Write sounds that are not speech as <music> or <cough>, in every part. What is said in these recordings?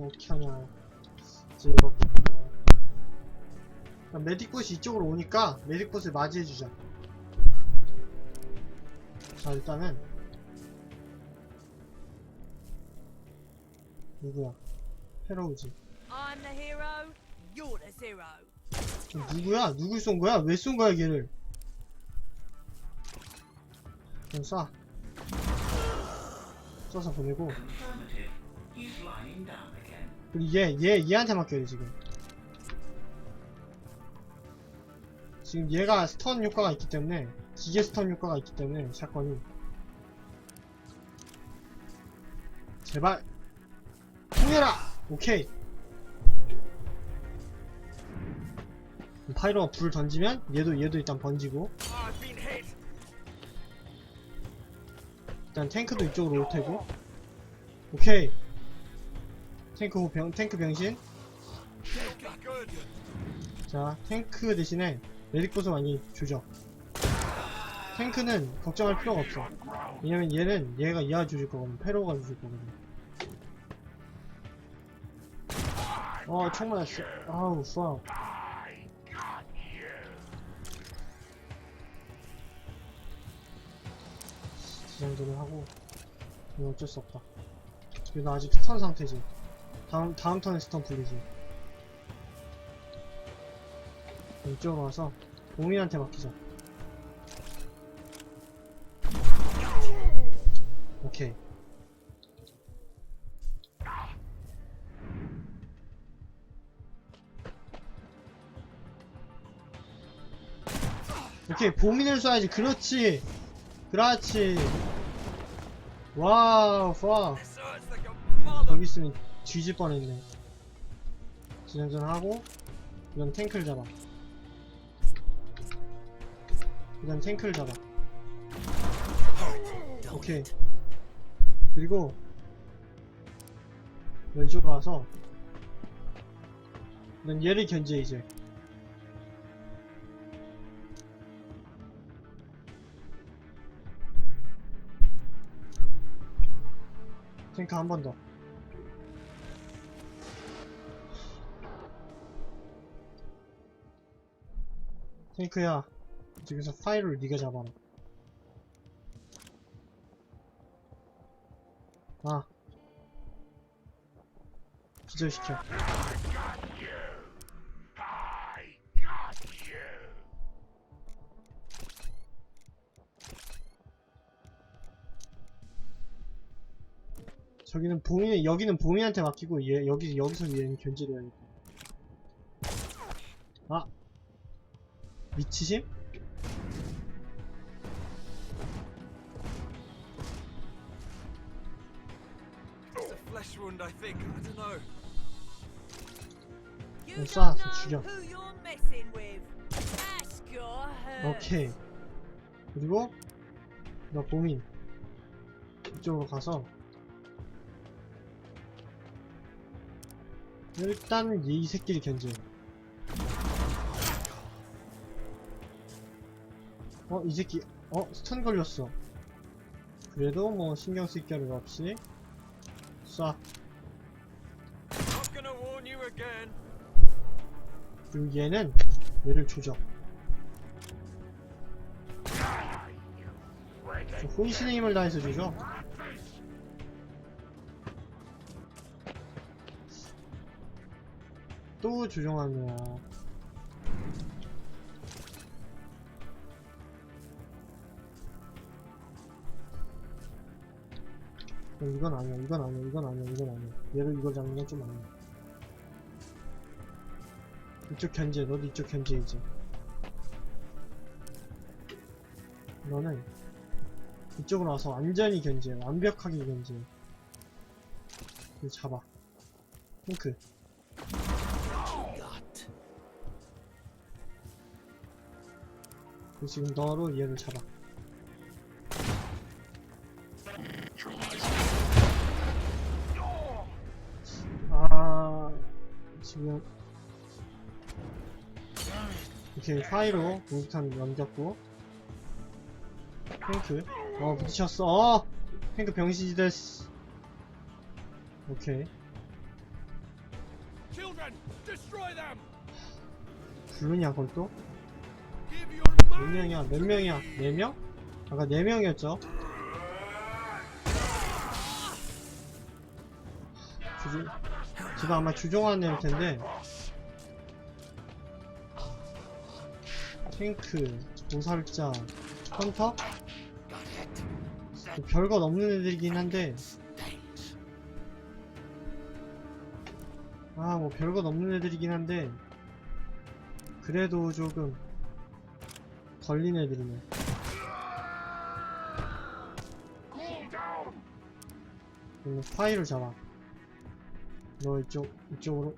어떻게 하냐. 이렇게 하냐. 그럼 메딕봇이 이쪽으로 오니까 메딕봇을 맞이해주자. 자, 일단은. 누구야? 헤로우지. I'm the hero, you're the zero. 지금 누구야? 누굴 쏜 거야? 왜 쏜 거야, 걔를? 그럼 쏴. 쏴서 보내고. 얘, 얘, 얘한테 맡겨야 돼, 지금. 지금 얘가 스턴 효과가 있기 때문에, 기계 스턴 효과가 있기 때문에, 샷건이. 제발! 통해라! 오케이! 파이로가 불 던지면, 얘도, 얘도 일단 번지고. 일단 탱크도 이쪽으로 올 테고, 오케이! 탱크 후 병, 탱크 병신. 자, 탱크 대신에 메딕봇을 많이 조져. 탱크는 걱정할 필요가 없어. 왜냐면 얘는 얘가 얘가 조질 거거든. 페로가 조질 거거든. 어, 총 맞았어. 아우, 쏴. 지정전을 하고, 이거 어쩔 수 없다. 그리고 나 아직 스턴 상태지. 다음, 다음 턴에 스턴 풀리지. 이쪽으로 와서 봉인한테 맡기자. 오케이. 오케이, 봉인을 쏴야지. 그렇지. 그렇지. 와우, 와. 여기 있으면 뒤질 뻔했네. 진행전 하고, 이건 탱크를 잡아. 이건 탱크를 잡아. 오케이. 그리고, 너 이쪽으로 와서, 넌 얘를 견제, 이제. 탱크 한 번 더. 탱크야. 저기서 파일을 네가 잡아라. 아. 기절시켜. 저기는 봉인 여기는 봉인한테 맡기고 얘 여기 여기서 얘는 견제를 해야겠다. 아 미치심? It's a flesh wound, I think. I don't know. You 어, don't 쏴, know 죽여. who you're messing with. Ask your hurt. 오케이. 그리고 너 봉인 이쪽으로 가서 일단 이 새끼를 견제. 어, 이 새끼, 어, 스턴 걸렸어. 그래도 뭐 신경 쓸 겨를 없이 쏴. 그리고 얘는 얘를 조져. 저 혼신의 힘을 다해서 조져. 또. 어, 이건 아니야, 이건 아니야, 이건 아니야, 이건 아니야. 얘를 이걸 잡는 건 좀 아니야. 이쪽 견제, 너도 이쪽 견제 이제. 너는 이쪽으로 와서 완전히 견제, 완벽하게 견제. 이거 잡아. 핑크. 지금 너로 얘를 잡아. 아, 이렇게 파이로 공격탄 넘겼고 탱크 어 부딪혔어 어! 탱크 병신이 됐어 오케이! 블루냐 그건 또? 몇! 명이야? 몇 명이야? 네 명? 아까 네 명이었죠? 주종, 지금 아마 주종하는 애일 텐데 탱크, 보살자, 헌터? 그 별것 없는 애들이긴 한데 아 뭐 별것 없는 애들이긴 한데 그래도 조금 걸린 애들이네. 음, 파이를 잡아. 너 이쪽, 이쪽으로,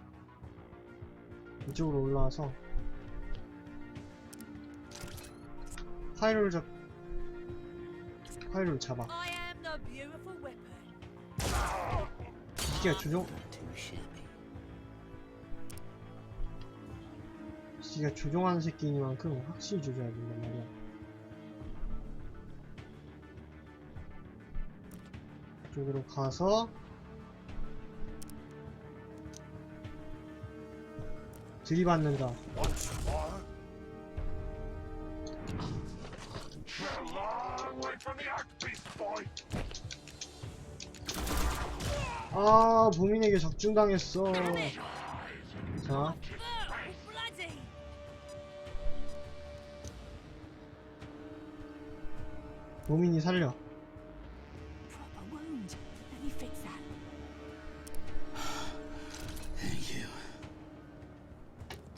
이쪽으로 올라와서, 파이를 잡, 파이를 잡아. I am the beautiful weapon. 이게 조종, 지가 조종하는 새끼니만큼 확실히 조져야 된단 말이야. 이쪽으로 가서 들이받는다. 아, 보민에게 적중당했어. 자, Oh! 보민이 살려.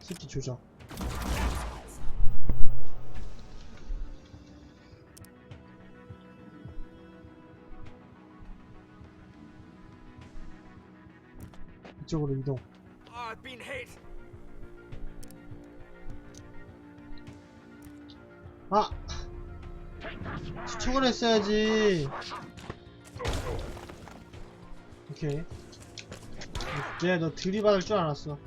새끼 조져. 이쪽으로 이동. Been hit! 아! 했어야지. 오케이. 이제 너 들이받을 줄 알았어.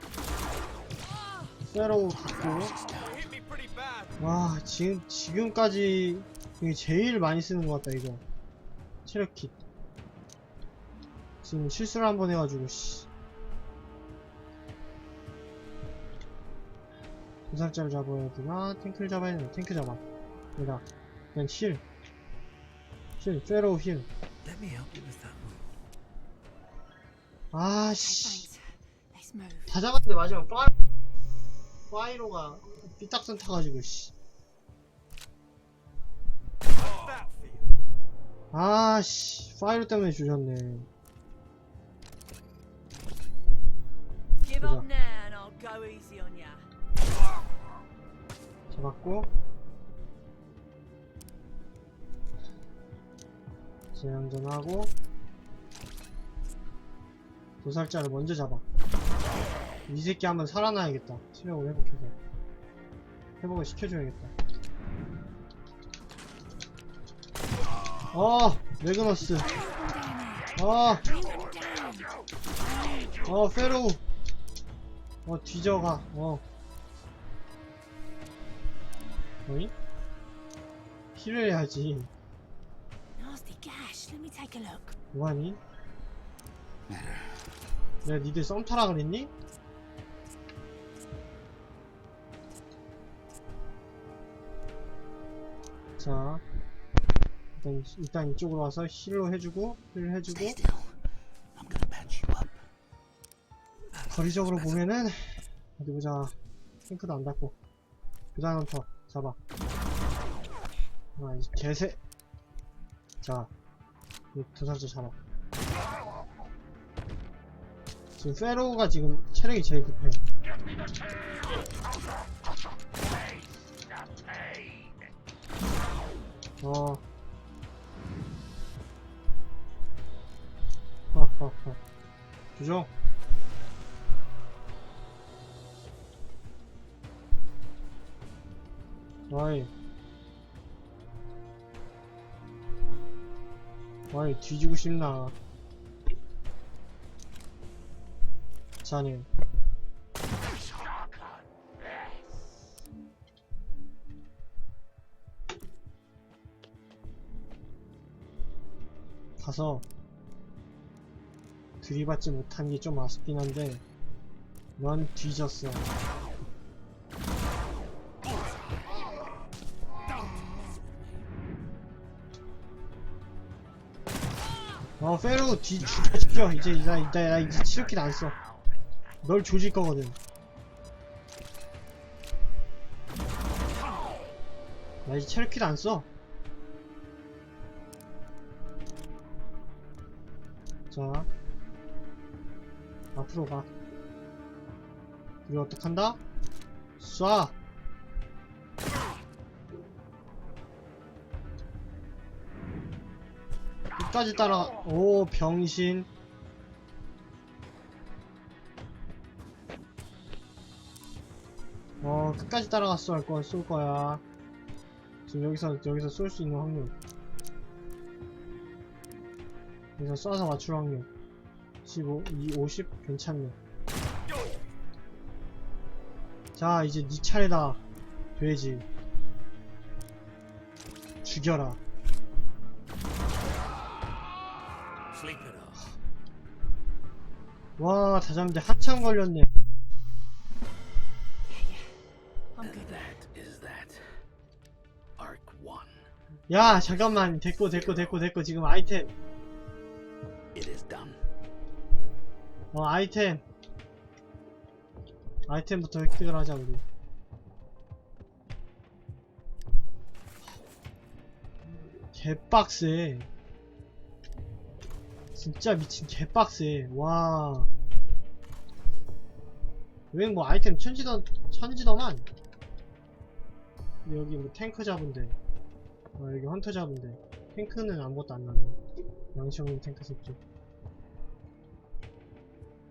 세로우 갖고. 와, 지금, 지금까지 제일 많이 쓰는 것 같다, 이거. 체력 킷. 지금 실수를 한 번 해가지고, 씨. 도살자를 잡아야 되나? 탱크를 잡아야 되나? 탱크 잡아. 여기다. 그냥 힐. 힐, 페로우 힐. 아, 씨. 다 잡았는데 마지막 파이, 파이로가 삐딱선 타가지고, 씨. 아, 씨. 파이로 때문에 주셨네. Good 잡았고. 재장전하고. 도살자를 먼저 잡아. 이 새끼 한번 살아나야겠다. 체력을 회복해서. 회복을 시켜줘야겠다. 어 매그너스. 어, 어 페로우 어 뒤져가. 어 어이? 힐을 해야지 Nasty gash. Let me take a look. 뭐하니? 내가 니들 썸 타라 그랬니? 자 일단, 일단 이쪽으로 와서 힐로 해주고 힐 해주고. 거리적으로 보면은 어디 보자 탱크도 안 닿고 그 다음 더 잡아. 아이 개새. 자이 도살자 잡아. 지금 페로우가 지금 체력이 제일 급해. 어. 허허허 주종 와이. 와이 뒤지고 싶나? 자네. 가서 들이받지 못한 게 좀 아쉽긴 한데 넌 뒤졌어. 어, 페루 뒤 죽여. 이제, 나, 나, 나 이제 치료킷 안 써. 널 조질 거거든. 나 이제 치료킷 안 써. 자. 앞으로 가. 그리고 어떡한다? 쏴! 끝까지 따라, 오, 병신. 어, 끝까지 따라갔어, 할 거야, 쏠 거야. 지금 여기서, 여기서 쏠 수 있는 확률. 여기서 쏴서 맞출 확률. 15, 2, 50? 괜찮네. 자, 이제 네 차례다. 돼지. 죽여라. 와, 다 잡는데 한참 걸렸네. I'm And good. that is that. Arc 1. 야, 잠깐만. 됐고, 됐고, 됐고, 됐고. 지금 아이템. 어, 아이템. 아이템부터 획득을 하자, 우리. 개빡세. 진짜 미친 개빡세. 와. 여행 뭐 아이템 천지더, 천지더만. 여기 뭐 탱크 잡은데. 아, 여기 헌터 잡은데. 탱크는 아무것도 안 나네. 없는 탱크 새끼.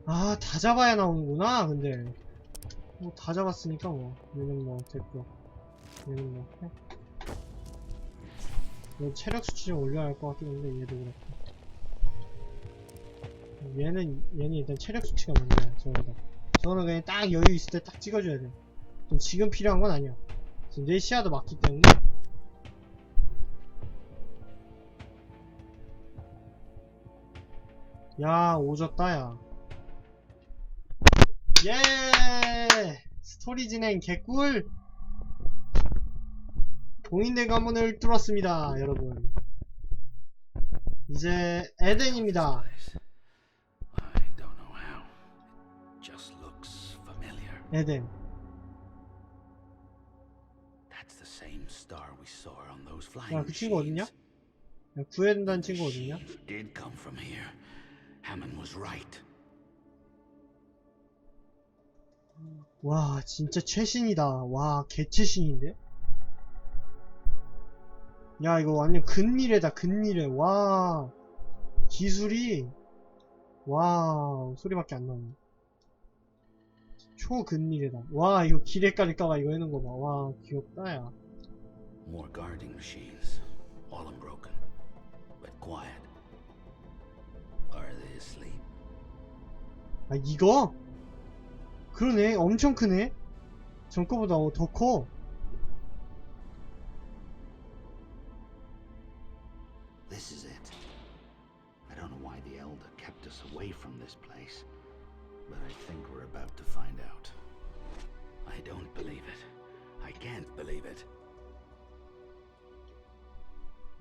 아, 다 잡아야 나오는구나, 근데. 뭐, 다 잡았으니까 뭐. 얘는 뭐, 됐고. 얘는 뭐, 해. 얘 체력 수치 좀 올려야 할 것 같긴 한데, 얘도 그렇고. 얘는, 얘는 일단 체력 수치가 문제야, 저거다. 저거는 그냥 딱 여유 있을 때 딱 찍어줘야 돼. 좀 지금 필요한 건 아니야. 지금 내 시야도 맞기 때문에. 야, 오졌다, 야. 예! 스토리 진행 개꿀! 봉인대 관문을 뚫었습니다, 여러분. 이제 에덴입니다. Just looks familiar. 에덴. That's the same star we saw on those 야, flying 그 친구 어딨냐? machines. The 친구 어딨냐? machines did come from here. Hammond was right. 와, 진짜 최신이다. 와, 개최신인데? 야, 이거 완전 근미래다, 근미래. 와, 기술이, 와, 소리밖에 안 나네. 초근미래다. 와, 이거 길에 깔릴까봐 이거 해놓은 거 봐. 와, 귀엽다, 야. More guarding machines. All unbroken. But quiet. Are they asleep? 아, 이거? 그러네. 엄청 크네. 전 거보다 어, 더 커. About to find out. I don't believe it. I can't believe it.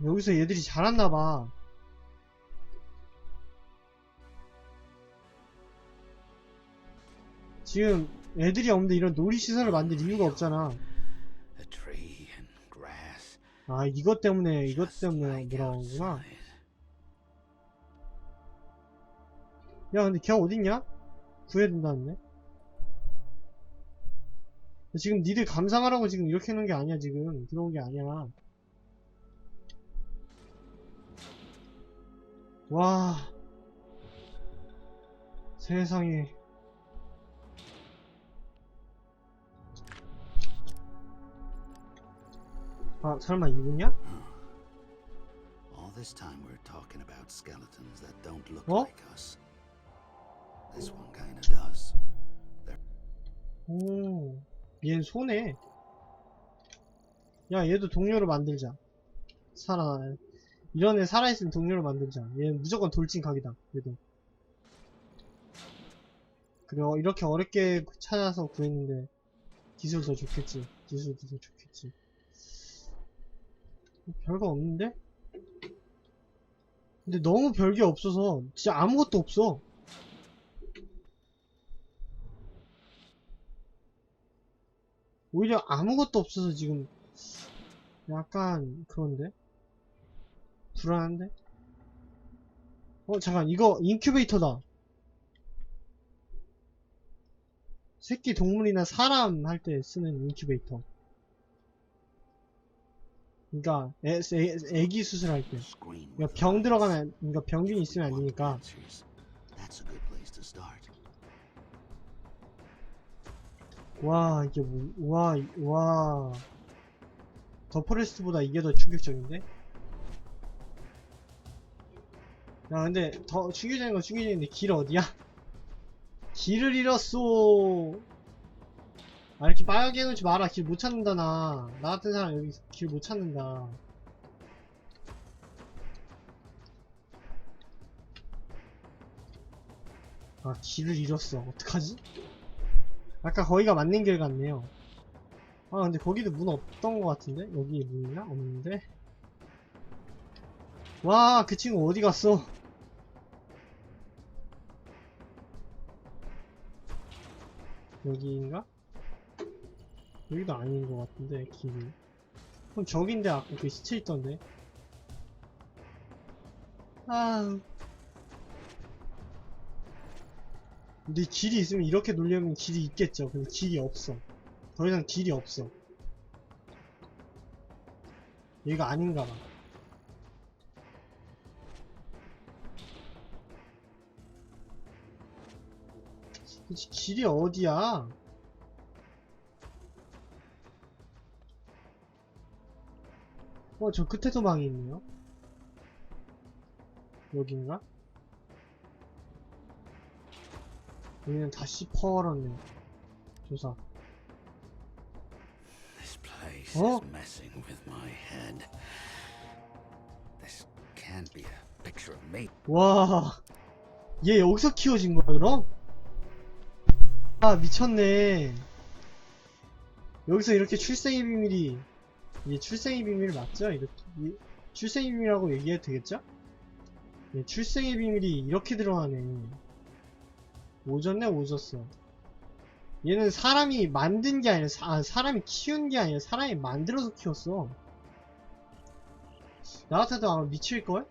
여기서 얘들이 자랐나봐. 지금 애들이 없는데 이런 놀이시설을 만들 이유가 없잖아. 아, 이것 때문에, 이것 때문에 outside. 야, 근데 걔 어딨냐? 구해야 된다는데? 지금 니들 감상하라고 지금 이렇게 해놓은 게 아니야, 지금. 들어온 게 아니야. 와. 세상에. 아, 설마 이분이야? All this time we're talking about skeletons that don't look 어? like us. This one kinda does. 오, 얘는 소네. 야, 얘도 동료로 만들자. 살아, 이런 애 살아있으면 동료로 만들자. 얘는 무조건 돌진 각이다, 얘도. 그리고 이렇게 어렵게 찾아서 구했는데 기술 더 좋겠지 기술도 더 좋겠지 별거 없는데? 근데 너무 별게 없어서 진짜 아무것도 없어 오히려 아무것도 없어서 지금 약간 그런데? 불안한데? 어 잠깐 이거 인큐베이터다 새끼 동물이나 사람 할 때 쓰는 인큐베이터 그니까 애기 수술할 때 그러니까 병. 들어가면 그러니까 병균 있으면 안 되니까 와 이게 뭐와와 더 포레스트보다 이게 더 충격적인데? 야 근데 더 충격적인 건 충격적인데 길 어디야? 길을 잃었어 아 이렇게 빠르게 해놓지 마라 길 못 찾는다 나 나 같은 사람 여기 길 못 찾는다 아 길을 잃었어 어떡하지? 아까 거기가 맞는 길 같네요 아 근데 거기도 문 없던 것 같은데? 여기 문 있나? 없는데? 와 그 친구 어디 갔어? 여기인가? 여기도 아닌 것 같은데 길이 그럼 저긴데 아까 그 시체 있던데 아 근데 길이 있으면 이렇게 놀려면 길이 있겠죠. 근데 길이 없어. 더 이상 길이 없어. 여기가 아닌가 봐. 도대체 길이 어디야? 어, 저 끝에도 방이 있네요. 여긴가? 여기는 다시 퍼얼었네. 조사. This place Oh. is messing with my head. This can't be a picture of me. 와, 얘 여기서 키워진 거야, 그럼? 아, 미쳤네. 여기서 이렇게 출생의 비밀이, 이게 출생의 비밀 맞죠? 이렇게, 이- 출생의 비밀이라고 얘기해도 되겠죠? 예, 출생의 비밀이 이렇게 들어가네. 오졌네, 오졌어. 얘는 사람이 만든 게 아니라, 사, 아, 사람이 키운 게 아니라, 사람이 만들어서 키웠어. 나 같아도 아마 미칠걸?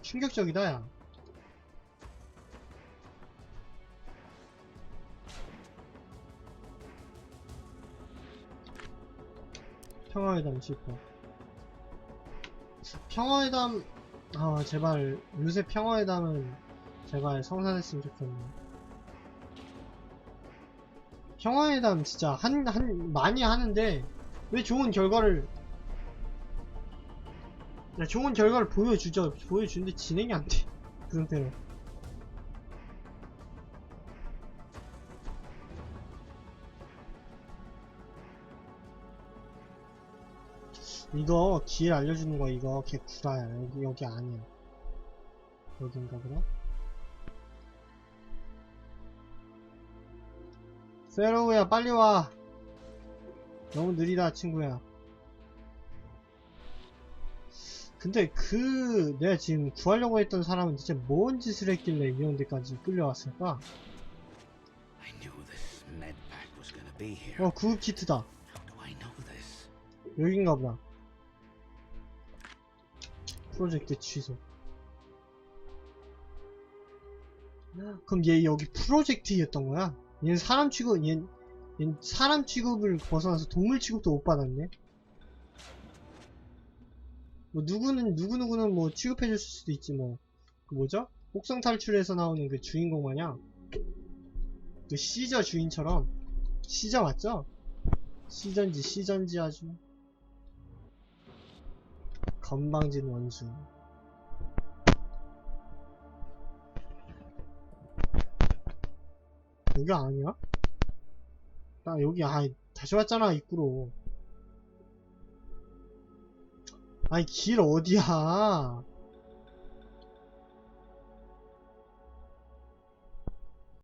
충격적이다, 야. 평화회담 실패. 평화회담, 아, 제발, 요새 평화회담은 제발 성사됐으면 좋겠네. 평화회담 진짜 한, 한, 많이 하는데, 왜 좋은 결과를, 야, 좋은 결과를 보여주죠. 보여주는데 진행이 안 돼. <laughs> 그 상태로. 이거 길 알려주는 거 이거 걔 구라야 여기 여기 아니야 여긴가 그럼? 세로우야 빨리 와 너무 느리다 친구야 근데 그 내가 지금 구하려고 했던 사람은 진짜 뭔 짓을 했길래 이런 데까지 끌려왔을까? I knew this med pack was gonna be here. 어 구급 키트다 How do I know this? 여긴가 보다. 프로젝트 취소. 그럼 얘 여기 프로젝트였던 거야? 얘는 사람 취급, 얘, 얘 사람 취급을 벗어나서 동물 취급도 못 받았네? 뭐 누구는, 누구 누구는 뭐 취급해 줄 수도 있지 뭐. 그 뭐죠? 혹성 탈출에서 나오는 그 주인공 마냥. 그 시저 주인처럼. 시저 맞죠? 시전지, 시전지 아주. 건방진 원수. 여기 아니야? 나 여기, 아, 다시 왔잖아, 입구로. 아니, 길 어디야?